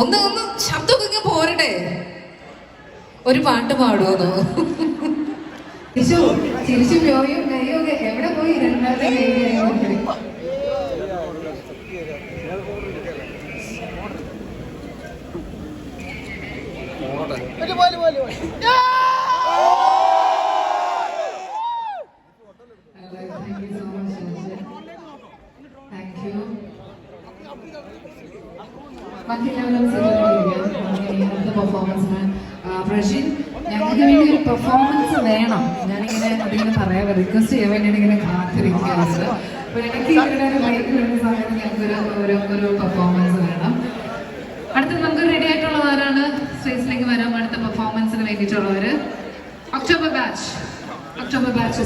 ഒന്ന് ഒന്ന് ശബ്ദമൊക്കെ ഇങ്ങനെ പോരട്ടെ. ഒരു പാട്ട് പാടുമോ തിരിച്ചു തിരിച്ചു പോയോ എവിടെ പോയി? രണ്ടാമത്തെ പെർഫോമൻസിന് പ്രഷിൻ ഞങ്ങൾക്ക് വേണ്ടി ഒരു പെർഫോമൻസ് വേണം ഞാനിങ്ങനെ അതിങ്ങനെ പറയാൻ റിക്വസ്റ്റ് ചെയ്യാൻ വേണ്ടിയിട്ട് ഇങ്ങനെ കാത്തിരിക്കുന്നത് അപ്പോൾ എനിക്ക് ഇവരുടെ ഒരു ബൈക്ക് വരുന്ന സമയത്ത് ഞങ്ങൾക്ക് ഒരു ഒരു ഒരു പെർഫോമൻസ് പെർഫോമൻസിന് വേണ്ടിയിട്ടുള്ളവർ ഒക്ടോബർ ബാച്ച് ഒക്ടോബർ ബാച്ച്